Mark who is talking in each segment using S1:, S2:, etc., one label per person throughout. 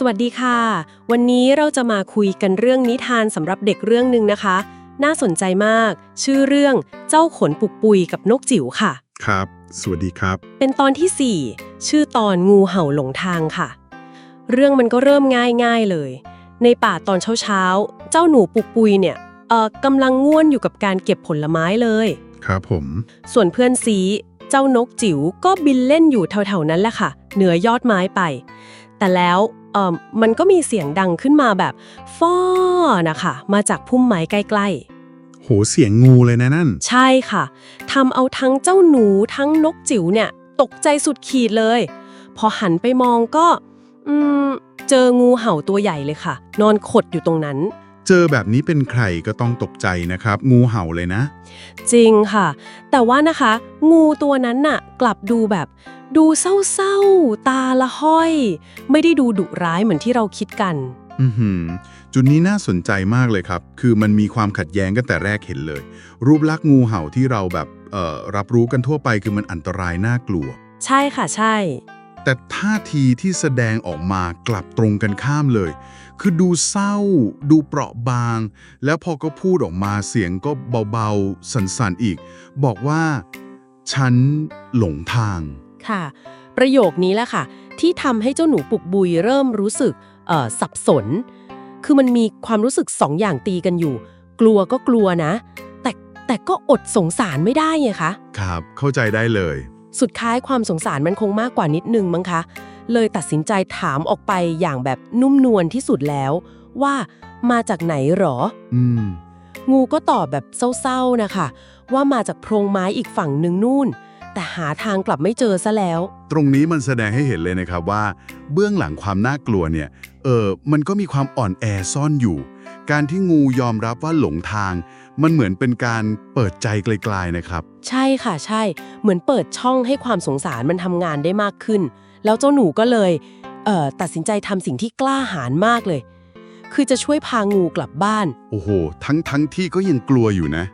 S1: สวัสดีค่ะ วันนี้เราจะมาคุยกันเรื่องนิทานสำหรับเด็กเรื่องหนึ่งนะคะ น่าสนใจมาก ชื่อเรื่องเจ้าขนปุกปุยกับนกจิ๋วค่ะ
S2: ครับ สวัสดีครับ
S1: เป็นตอนทีสี่ 4 ชื่อตอนงูเห่าหลงทางค่ะ เรื่องมันก็เริ่มง่ายๆเลย ในป่าตอนเช้าๆ เจ้าหนูปุกปุยเนี่ยเอ่อกำลังง่วนอยู่กับการเก็บผลไม้เลย
S2: ครับผม
S1: ส่วนเพื่อนซีเจ้านกจิ๋วก็บินเล่นอยู่แถวๆนั้นแหละค่ะ เหนือยอดไม้ไป แต่แล้ว เอ่อมันก็มีเสียงดังขึ้นมาแบบฟ้อนะคะมาจากพุ่มไม้ใกล้
S2: โหเสียงงูเลยนะนั่น
S1: ๆ ใช่ค่ะทำเอาทั้งเจ้าหนูทั้งนกจิ๋วเนี่ย ตกใจสุดขีดเลย พอหันไปมองก็ อืม เจองูเห่าตัวใหญ่เลยค่ะ นอนขดอยู่ตรงนั้น
S2: เจอแบบนี้เป็นใครก็ต้องตกใจนะครับ งูเห่าเลยนะ
S1: จริงค่ะ แต่ว่านะคะ งูตัวนั้นน่ะ กลับดูแบบ ดูเศร้าๆ ตาละห้อย ไม่ได้ดูดุร้ายเหมือนที่เราคิดกัน
S2: อือหือ จุดนี้น่าสนใจมากเลยครับ คือมันมีความขัดแย้งกันแต่แรกเห็นเลย รูปลักษณ์งูเห่าที่เราแบบเอ่อรับรู้กันทั่วไปคือมันอันตรายน่ากลัว
S1: ใช่ค่ะใช่
S2: แต่ท่าทีที่แสดงออกมากลับตรงกันข้ามเลย คือดูเศร้า ดูเปราะบาง แล้วพอก็พูดออกมาเสียงก็เบาๆ สั่นๆอีก บอกว่า ฉันหลงทาง
S1: ค่ะ ประโยคนี้แหละค่ะ ที่ทำให้เจ้าหนูปุกบุยเริ่มรู้สึกเอ่อสับสน คือมันมีความรู้สึกสองอย่างตีกันอยู่ กลัวก็กลัวนะ แต่แต่ก็อดสงสารไม่ได้ไงคะ
S2: ครับ เข้าใจได้เลย
S1: สุดท้ายความสงสารมันคงมากกว่านิดนึงมั้งคะเลยตัดสินใจถามออกไปอย่างแบบนุ่มนวลที่สุดแล้ว ว่ามาจากไหนหรอ
S2: อืม
S1: งูก็ตอบแบบเศร้าๆนะคะ ว่ามาจากโพรงไม้อีกฝั่งหนึ่งนู่น แต่หาทางกลับไม่เจอซะแล้ว
S2: ตรงนี้มันแสดงให้เห็นเลยนะครับว่า เบื้องหลังความน่ากลัวเนี่ย เออมันก็มีความอ่อนแอซ่อนอยู่ การที่งูยอมรับว่าหลงทาง มันเหมือนเป็นการเปิดใจไกลๆนะครับ
S1: ใช่ค่ะใช่ เหมือนเปิดช่องให้ความสงสารมันทำงานได้มากขึ้น แล้วเจ้าหนูก็เลยเอ่อตัดสินใจทำสิ่งที่กล้าหาญมากเลย คือจะช่วยพางูกลับบ้าน
S2: โอ้โห ทั้งทั้งที่ก็ยังกลัวอยู่นะ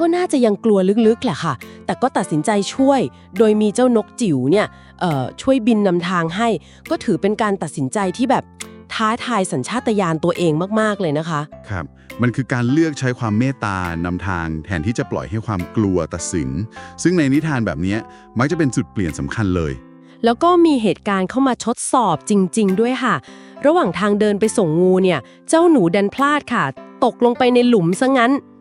S1: ก็น่าจะยังกลัวลึกๆแหละค่ะ แต่ก็ตัดสินใจช่วย โดยมีเจ้านกจิ๋วเนี่ยเอ่อช่วยบินนำทางให้ ก็ถือเป็นการตัดสินใจที่แบบท้าทายสัญชาตญาณตัวเองมากๆเลยนะคะ
S2: ครับ มันคือการเลือกใช้ความเมตตานำทาง แทนที่จะปล่อยให้ความกลัวตัดสิน ซึ่งในนิทานแบบนี้มักจะเป็นจุดเปลี่ยนสำคัญเลย
S1: แล้วก็มีเหตุการณ์เข้ามาทดสอบจริง ๆ ด้วยค่ะ ระหว่างทางเดินไปส่งงูเนี่ย เจ้าหนูดันพลาดค่ะ ตกลงไปในหลุมซะงั้น
S2: อ้าว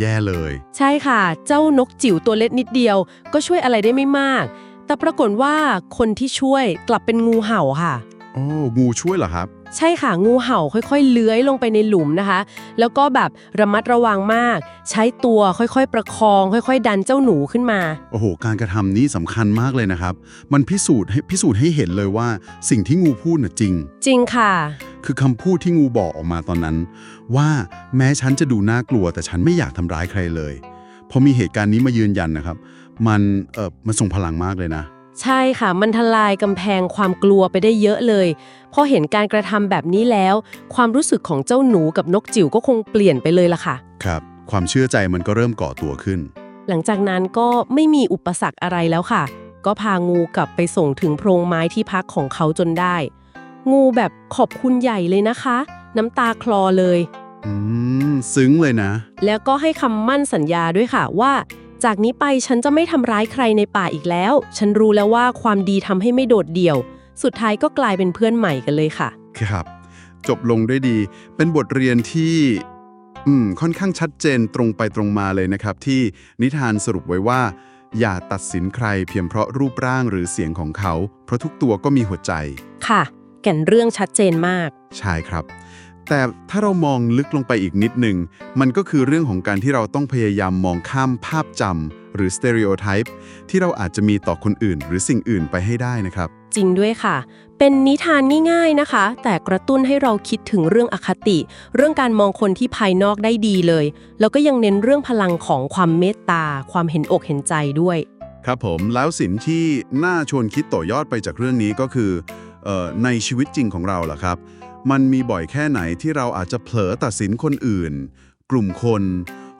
S2: แย่เลย
S1: ใช่ค่ะ เจ้านกจิ๋วตัวเล็กนิดเดียว ก็ช่วยอะไรได้ไม่มาก แต่ปรากฏว่าคนที่ช่วยกลับเป็นงูเห่าค่ะ
S2: โอ้งูช่วยเหรอครับ
S1: ใช่ค่ะ งูเห่าค่อยๆ เลื้อยลงไปในหลุมนะคะ แล้วก็แบบระมัดระวังมาก ใช้ตัวค่อยๆ ประคอง ค่อยๆ ดันเจ้าหนูขึ้นมา
S2: โอ้โห การกระทำนี้สำคัญมากเลยนะครับ มันพิสูจน์ให้พิสูจน์ให้เห็นเลยว่าสิ่งที่งูพูดน่ะจริง
S1: จริงค่ะ
S2: คือคำพูดที่งูบอกออกมาตอนนั้น ว่าแม้ฉันจะดูน่ากลัว แต่ฉันไม่อยากทำร้ายใครเลย พอมีเหตุการณ์นี้มายืนยันนะครับ มันเออมันส่งพลังมากเลยนะ
S1: ใช่ค่ะมันทลายกำแพงความกลัวไปได้เยอะเลยพอเห็นการกระทำแบบนี้แล้ว ความรู้สึกของเจ้าหนูกับนกจิ๋วก็คงเปลี่ยนไปเลยล่ะค่ะ
S2: ครับ ความเชื่อใจมันก็เริ่มก่อตัวขึ้น
S1: หลังจากนั้นก็ไม่มีอุปสรรคอะไรแล้วค่ะ ก็พางูกลับไปส่งถึงโพรงไม้ที่พักของเขาจนได้ งูแบบขอบคุณใหญ่เลยนะคะ น้ำตาคลอเลย
S2: อืม ซึ้งเลยนะ
S1: แล้วก็ให้คำมั่นสัญญาด้วยค่ะว่า จากนี้ไปฉันจะไม่ทำร้ายใครในป่าอีกแล้ว ฉันรู้แล้วว่าความดีทำให้ไม่โดดเดี่ยว สุดท้ายก็กลายเป็นเพื่อนใหม่กันเลยค่ะ
S2: ครับ จบลงด้วยดี เป็นบทเรียนที่ อืม ค่อนข้างชัดเจนตรงไปตรงมาเลยนะครับ ที่นิทานสรุปไว้ว่า อย่าตัดสินใครเพียงเพราะรูปร่างหรือเสียงของเขา เพราะทุกตัวก็มีหัวใจ
S1: ค่ะ แก่นเรื่องชัดเจนมาก
S2: ใช่ครับ แต่ถ้าเรามองลึกลงไปอีกนิดหนึ่ง มันก็คือเรื่องของการที่เราต้องพยายามมองข้ามภาพจำหรือ stereotype ที่เราอาจจะมีต่อคนอื่น หรือสิ่งอื่นไปให้ได้นะครับ
S1: จริงด้วยค่ะ เป็นนิทานง่ายๆนะคะ แต่กระตุ้นให้เราคิดถึงเรื่องอคติ เรื่องการมองคนที่ภายนอกได้ดีเลย แล้วก็ยังเน้นเรื่องพลังของความเมตตา ความเห็นอกเห็นใจด้วย
S2: ครับผมแล้วสิ่งที่น่าชวนคิดต่อยอดไปจากเรื่องนี้ก็คือเออในชีวิตจริงของเราล่ะครับ มันมีบ่อยแค่ไหนที่เราอาจจะเผลอตัดสินคนอื่น กลุ่มคน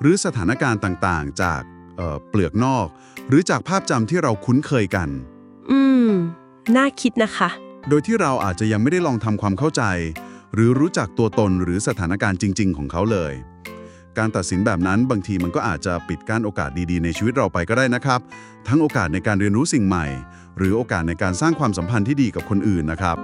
S2: หรือสถานการณ์ต่างๆ จากเอ่อเปลือกนอก หรือจากภาพจำที่เราคุ้นเคยกัน
S1: อืม น่าคิดนะคะ
S2: โดยที่เราอาจจะยังไม่ได้ลองทำความเข้าใจ หรือรู้จักตัวตนหรือสถานการณ์จริง ๆ ของเขาเลย การตัดสินแบบนั้นบางทีมันก็อาจจะปิดกั้นโอกาสดีๆ ในชีวิตเราไปก็ได้นะครับ ทั้งโอกาสในการเรียนรู้สิ่งใหม่ หรือโอกาสในการสร้างความสัมพันธ์ที่ดีกับคนอื่นนะครับ